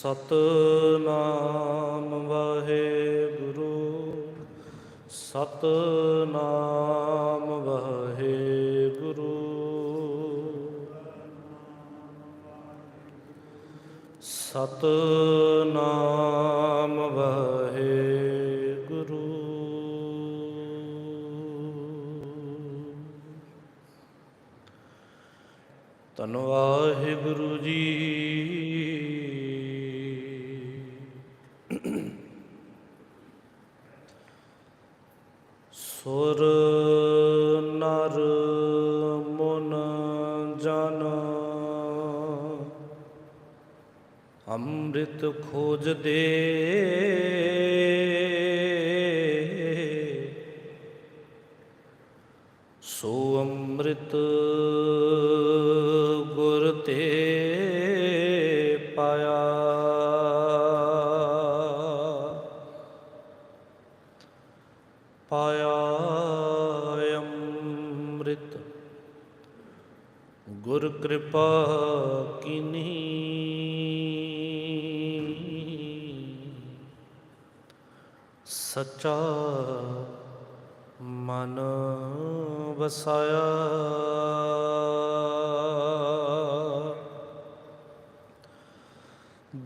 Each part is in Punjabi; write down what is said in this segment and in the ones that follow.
ਸਤਨਾਮ ਵਾਹਿਗੁਰੂ ਸਤਨਾਮ ਵਾਹਿਗੁਰੂ। ਸਤਨਾਮ ਵਾਹਿਗੁਰੂ। ਧੰਨ ਵਾਹਿਗੁਰੂ ਜੀ ਅੰਮ੍ਰਿਤ ਖੋਜਦੇ। ਸੋ ਅੰਮ੍ਰਿਤ ਗੁਰ ਤੇ ਪਾਇਆ। ਪਾਇਆ ਅੰਮ੍ਰਿਤ। ਗੁਰ ਕਿਰਪਾ ਕੀਨੀ ਸੱਚਾ ਮਨ ਵਸਾਇਆ।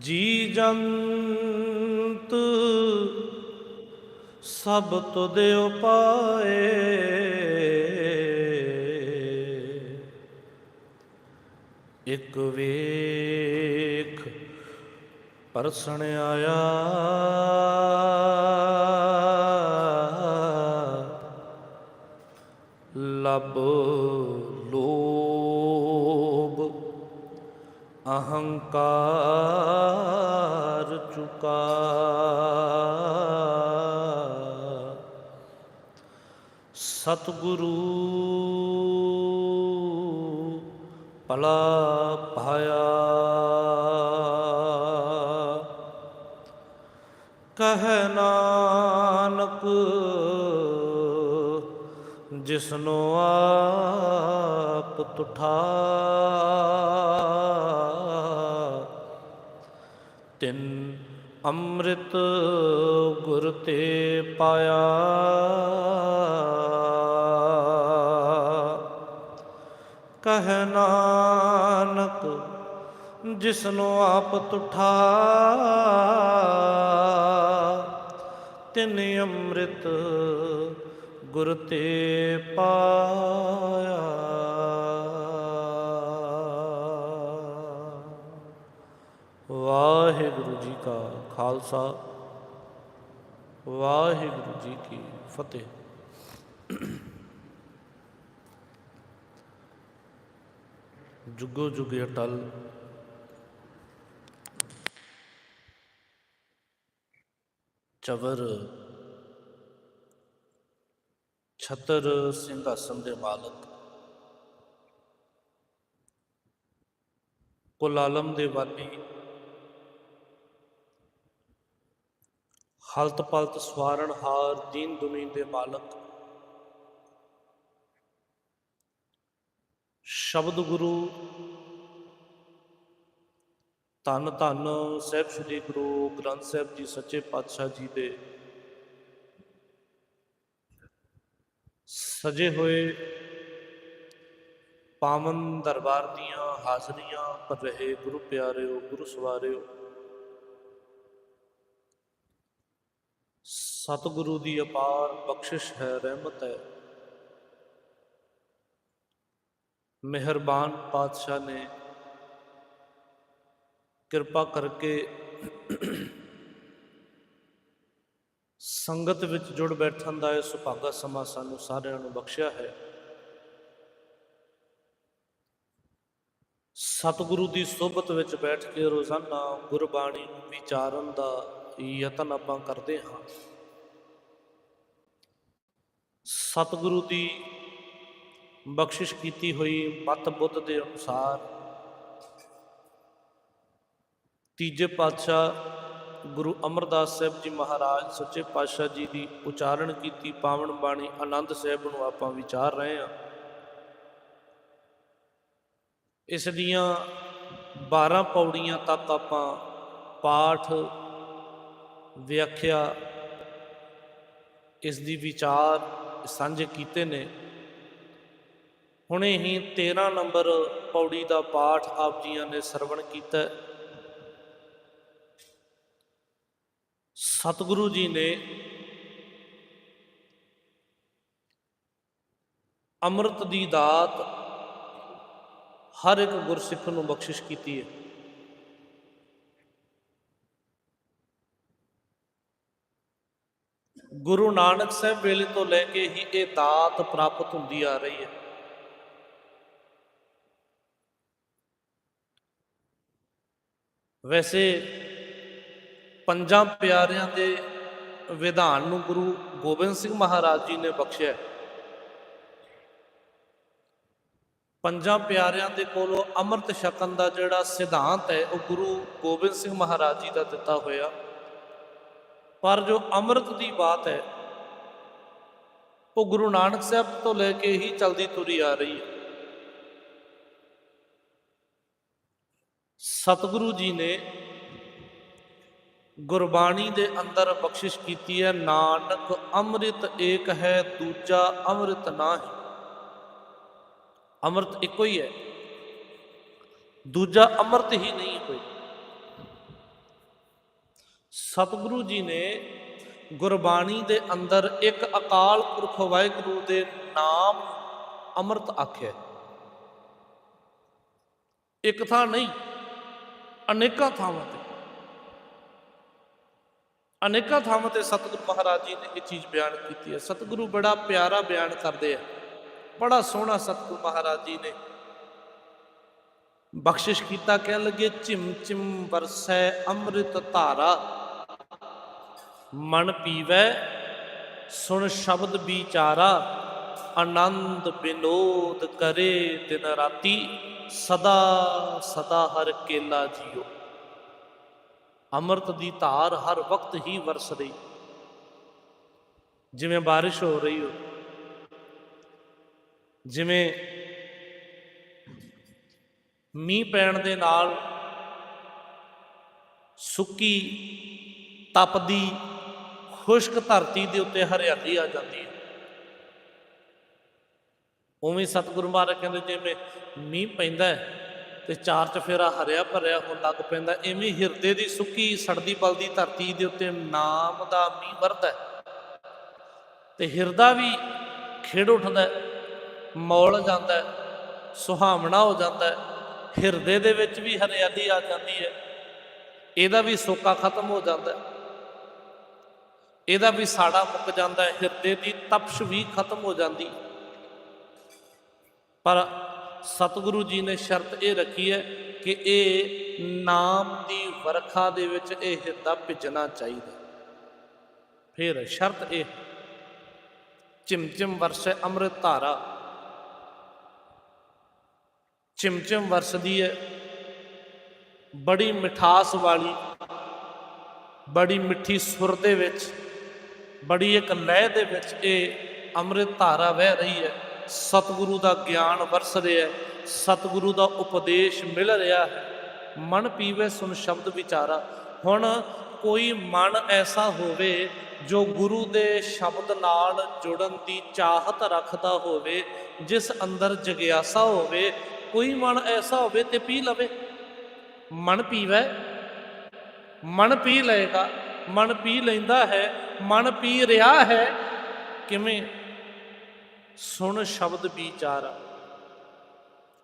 ਜੀ ਜੰਤ ਸਭ ਤੁਧ ਉਪਾਏ ਇਕ ਵੇਖ ਪਰਸਣ ਆਇਆ। ਲਬ ਲੋਭ ਅਹੰਕਾਰ ਚੁਕਾ। ਸਤਿਗੁਰੂ ਪਲਾ ਕਹਿ ਨਾਨਕ ਜਿਸਨੋ ਆਪ ਤੁਠਾ। ਤਿਨ ਅੰਮ੍ਰਿਤ ਗੁਰ ਤੇ ਪਾਇਆ। ਕਹਿ ਨਾਨਕ ਜਿਸਨੂੰ ਆਪ ਤੁਠਾ, ਤਿਨ ਅੰਮ੍ਰਿਤ ਗੁਰ ਤੇ ਪਾਇਆ। ਵਾਹਿਗੁਰੂ ਜੀ ਕਾ ਖਾਲਸਾ, ਵਾਹਿਗੁਰੂ ਜੀ ਕੀ ਫਤਿਹ। ਜੁਗੋ ਜੁਗੇ ਅਟਲ ਚਵਰ, ਛਤਰ ਸਿੰਘਾਸਨ ਦੇ ਮਾਲਕ ਕੁਲ ਆਲਮ ਦੇ ਵਾਲੀ ਹਲਤ ਪਲਤ ਸਵਾਰਨ ਹਾਰ ਦੀਨ ਦੁਨੀ ਦੇ ਮਾਲਕ, ਸ਼ਬਦ ਗੁਰੂ ਧੰਨ ਧੰਨ ਸਾਹਿਬ ਸ੍ਰੀ ਗੁਰੂ ਗ੍ਰੰਥ ਸਾਹਿਬ ਜੀ ਸੱਚੇ ਪਾਤਸ਼ਾਹ ਜੀ ਦੇ। ਸਜੇ ਹੋਏ ਪਾਵਨ ਦਰਬਾਰ ਦੀਆਂ ਹਾਜ਼ਰੀਆਂ ਭਰ ਰਹੇ ਗੁਰੂ ਪਿਆਰਿਓ, ਗੁਰੂ ਸਵਾਰਿਓ। ਸਤਿਗੁਰੂ ਦੀ ਅਪਾਰ ਬਖਸ਼ਿਸ਼ ਹੈ, ਰਹਿਮਤ ਹੈ। ਮਿਹਰਬਾਨ ਪਾਤਸ਼ਾਹ ਨੇ ਕਿਰਪਾ ਕਰਕੇ ਸੰਗਤ ਵਿੱਚ ਜੁੜ ਬੈਠਣ ਦਾ ਇਹ ਸੁਭਾਗਾ ਸਮਾਂ ਸਾਨੂੰ ਸਾਰਿਆਂ ਨੂੰ ਬਖਸ਼ਿਆ ਹੈ। ਸਤਿਗੁਰੂ ਦੀ ਸੋਭਤ ਵਿੱਚ ਬੈਠ ਕੇ ਰੋਜ਼ਾਨਾ ਗੁਰਬਾਣੀ ਨੂੰ ਵਿਚਾਰਨ ਦਾ ਯਤਨ ਆਪਾਂ ਕਰਦੇ ਹਾਂ। ਸਤਿਗੁਰੂ ਦੀ ਬਖਸ਼ਿਸ਼ ਕੀਤੀ ਹੋਈ ਮਤ ਬੁੱਧ ਦੇ ਅਨੁਸਾਰ ਤੀਜੇ ਪਾਤਸ਼ਾਹ ਗੁਰੂ ਅਮਰਦਾਸ ਸਾਹਿਬ ਜੀ ਮਹਾਰਾਜ ਸੱਚੇ ਪਾਤਸ਼ਾਹ ਜੀ ਦੀ ਉਚਾਰਨ ਕੀਤੀ, ਪਾਵਨ ਬਾਣੀ ਆਨੰਦ ਸਾਹਿਬ ਨੂੰ ਆਪਾਂ ਵਿਚਾਰ ਰਹੇ ਹਾਂ। ਇਸ ਦੀਆਂ 12 ਪੌੜੀਆਂ ਤੱਕ ਆਪਾਂ ਪਾਠ ਵਿਆਖਿਆ, ਇਸ ਦੀ ਵਿਚਾਰ ਸਾਂਝੇ ਕੀਤੇ ਨੇ। ਹੁਣੇ ਹੀ 13 ਨੰਬਰ ਪੌੜੀ ਦਾ ਪਾਠ ਆਪ ਜੀਆਂ ਨੇ ਸਰਵਣ ਕੀਤਾ ਹੈ। ਸਤਿਗੁਰੂ ਜੀ ਨੇ ਅੰਮ੍ਰਿਤ ਦੀ ਦਾਤ ਹਰ ਇੱਕ ਗੁਰਸਿੱਖ ਨੂੰ ਬਖਸ਼ਿਸ਼ ਕੀਤੀ ਹੈ। ਗੁਰੂ ਨਾਨਕ ਸਾਹਿਬ ਵੇਲੇ ਤੋਂ ਲੈ ਕੇ ਹੀ ਇਹ ਦਾਤ ਪ੍ਰਾਪਤ ਹੁੰਦੀ ਆ ਰਹੀ ਹੈ। ਵੈਸੇ ਪੰਜਾਂ ਪਿਆਰਿਆਂ ਦੇ ਵਿਧਾਨ ਨੂੰ ਗੁਰੂ ਗੋਬਿੰਦ ਸਿੰਘ ਮਹਾਰਾਜ ਜੀ ਨੇ ਬਖਸ਼ਿਆ ਪੰਜਾਂ ਪਿਆਰਿਆਂ ਦੇ ਕੋਲੋਂ ਅੰਮ੍ਰਿਤ ਛਕਣ ਦਾ ਜਿਹੜਾ ਸਿਧਾਂਤ ਹੈ, ਉਹ ਗੁਰੂ ਗੋਬਿੰਦ ਸਿੰਘ ਮਹਾਰਾਜ ਜੀ ਦਾ ਦਿੱਤਾ ਹੋਇਆ। ਪਰ ਜੋ ਅੰਮ੍ਰਿਤ ਦੀ ਬਾਤ ਹੈ, ਉਹ ਗੁਰੂ ਨਾਨਕ ਸਾਹਿਬ ਤੋਂ ਲੈ ਕੇ ਹੀ ਚਲਦੀ ਤੁਰੀ ਆ ਰਹੀ ਹੈ। ਸਤਿਗੁਰੂ ਜੀ ਨੇ ਗੁਰਬਾਣੀ ਦੇ ਅੰਦਰ ਬਖਸ਼ਿਸ਼ ਕੀਤੀ ਹੈ, ਨਾਨਕ ਅੰਮ੍ਰਿਤ ਏਕ ਹੈ, ਦੂਜਾ ਅੰਮ੍ਰਿਤ ਨਾਹੀ। ਅੰਮ੍ਰਿਤ ਇੱਕੋ ਹੀ ਹੈ, ਦੂਜਾ ਅੰਮ੍ਰਿਤ ਹੀ ਨਹੀਂ ਕੋਈ। ਸਤਿਗੁਰੂ ਜੀ ਨੇ ਗੁਰਬਾਣੀ ਦੇ ਅੰਦਰ ਇੱਕ ਅਕਾਲ ਪੁਰਖ ਵਾਹਿਗੁਰੂ ਦੇ ਨਾਮ ਅੰਮ੍ਰਿਤ ਆਖਿਆ ਇੱਕ ਥਾਂ ਨਹੀਂ, ਅਨੇਕਾਂ ਥਾਵਾਂ ਤੇ। ਅਨੇਕਾਂ ਥਾਵਾਂ ਤੇ ਸਤਿਗੁਰੂ ਮਹਾਰਾਜ ਜੀ ਨੇ ਇਹ ਚੀਜ਼ ਬਿਆਨ ਕੀਤੀ ਹੈ। ਸਤਿਗੁਰੂ ਬੜਾ ਪਿਆਰਾ ਬਿਆਨ ਕਰਦੇ ਆ। ਬੜਾ ਸੋਹਣਾ ਸਤਿਗੁਰੂ ਮਹਾਰਾਜ ਜੀ ਨੇ ਬਖਸ਼ਿਸ਼ ਕੀਤਾ, ਕਹਿਣ ਲੱਗੇ ਝਿਮ ਝਿਮ ਵਰਸੈ ਅੰਮ੍ਰਿਤ ਧਾਰਾ। ਮਨ ਪੀਵੈ, ਸੁਣ ਸ਼ਬਦ ਵਿਚਾਰਾ। ਆਨੰਦ ਬਿਨੋਦ ਕਰੇ ਦਿਨ ਰਾਤੀ। ਸਦਾ ਸਦਾ ਹਰ ਕੇਲਾ ਜੀਓ। ਅੰਮ੍ਰਿਤ ਦੀ ਧਾਰ ਹਰ ਵਕਤ ਹੀ ਵਰਸ ਰਹੀ ਜਿਵੇਂ ਬਾਰਿਸ਼ ਹੋ ਰਹੀ ਹੋ, ਜਿਵੇਂ ਮੀਂਹ ਪੈਣ ਦੇ ਨਾਲ ਸੁੱਕੀ, ਤਪਦੀ, ਖੁਸ਼ਕ ਧਰਤੀ ਦੇ ਉੱਤੇ ਹਰਿਆਲੀ ਆ ਜਾਂਦੀ ਹੈ। ਉਵੇਂ ਸਤਿਗੁਰੂ ਮਹਾਰਾਜ ਕਹਿੰਦੇ, ਜਿਵੇਂ ਮੀਂਹ ਪੈਂਦਾ ਹੈ ਤੇ ਚਾਰ ਚਫੇਰਾ ਹਰਿਆ ਭਰਿਆ ਹੋਣ ਲੱਗ ਪੈਂਦਾ ਐਵੇਂ ਹਿਰਦੇ ਦੀ ਸੁੱਕੀ, ਸੜਦੀ ਬਲਦੀ ਧਰਤੀ ਦੇ ਉੱਤੇ ਨਾਮ ਦਾ ਮੀਂਹ ਵਰਦਾ ਤੇ ਹਿਰਦਾ ਵੀ ਖੇੜ ਉੱਠਦਾ ਮੌਲ ਜਾਂਦਾ ਸੁਹਾਵਣਾ ਹੋ ਜਾਂਦਾ ਹਿਰਦੇ ਦੇ ਵਿੱਚ ਵੀ ਹਰਿਆਲੀ ਆ ਜਾਂਦੀ ਹੈ। ਇਹਦਾ ਵੀ ਸੋਕਾ ਖਤਮ ਹੋ ਜਾਂਦਾ ਇਹਦਾ ਵੀ ਸਾੜਾ ਮੁੱਕ ਜਾਂਦਾ ਹਿਰਦੇ ਦੀ ਤਪਸ਼ ਵੀ ਖਤਮ ਹੋ ਜਾਂਦੀ ਪਰ ਸਤਿਗੁਰੂ ਜੀ ਨੇ ਸ਼ਰਤ ਇਹ ਰੱਖੀ ਹੈ ਕਿ ਇਹ ਨਾਮ ਦੀ ਵਰਖਾ ਦੇ ਵਿੱਚ ਇਹ ਹਿਰਦਾ ਭਿਜਣਾ ਚਾਹੀਦਾ ਫਿਰ ਸ਼ਰਤ ਇਹ, ਚਿਮਚਿਮ ਵਰਸੈ ਅੰਮ੍ਰਿਤ ਧਾਰਾ। ਚਿਮਚਿਮ ਵਰਸਦੀ ਹੈ, ਬੜੀ ਮਿਠਾਸ ਵਾਲੀ, ਬੜੀ ਮਿੱਠੀ ਸੁਰ ਦੇ ਵਿੱਚ, ਬੜੀ ਇੱਕ ਲਹਿ ਦੇ ਵਿੱਚ ਇਹ ਅੰਮ੍ਰਿਤ ਧਾਰਾ ਵਹਿ ਰਹੀ ਹੈ। ਸਤਿਗੁਰੂ ਦਾ ਗਿਆਨ ਵਰਸ ਰਿਹਾ ਸਤਿਗੁਰੂ ਦਾ ਉਪਦੇਸ਼ ਮਿਲ ਰਿਹਾ ਹੈ। ਮਨ ਪੀਵੇ ਸੁਨ ਸ਼ਬਦ ਵਿਚਾਰਾ। ਹੁਣ ਕੋਈ ਮਨ ਐਸਾ ਹੋਵੇ ਜੋ ਗੁਰੂ ਦੇ ਸ਼ਬਦ ਨਾਲ ਜੁੜਨ ਦੀ ਚਾਹਤ ਰੱਖਦਾ ਹੋਵੇ, ਜਿਸ ਅੰਦਰ ਜਗਿਆਸਾ ਹੋਵੇ, ਕੋਈ ਮਨ ਐਸਾ ਹੋਵੇ ਤੇ ਪੀ ਲਵੇ। ਮਨ ਪੀਵੇ, ਮਨ ਪੀ ਲਏਗਾ, ਮਨ ਪੀ ਲੈਂਦਾ ਹੈ, ਮਨ ਪੀ ਰਿਹਾ ਹੈ, ਕਿਵੇਂ? ਸੁਣ ਸ਼ਬਦ ਵਿਚਾਰ।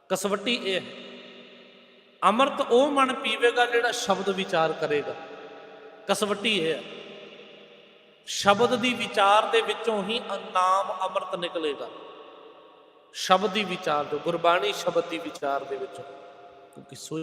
ਕਸਵੱਟੀ ਇਹ ਹੈ। ਅੰਮ੍ਰਿਤ ਉਹ ਮਨ ਪੀਵੇਗਾ ਜਿਹੜਾ ਸ਼ਬਦ ਵਿਚਾਰ ਕਰੇਗਾ। ਕਸਵੱਟੀ ਇਹ ਹੈ। ਸ਼ਬਦ ਦੀ ਵਿਚਾਰ ਦੇ ਵਿੱਚੋਂ ਹੀ ਨਾਮ ਅੰਮ੍ਰਿਤ ਨਿਕਲੇਗਾ। ਸ਼ਬਦ ਦੀ ਵਿਚਾਰ ਜੋ, ਗੁਰਬਾਣੀ ਸ਼ਬਦ ਦੀ ਵਿਚਾਰ ਦੇ ਵਿੱਚੋਂ। ਕਿਉਂਕਿ ਸੋ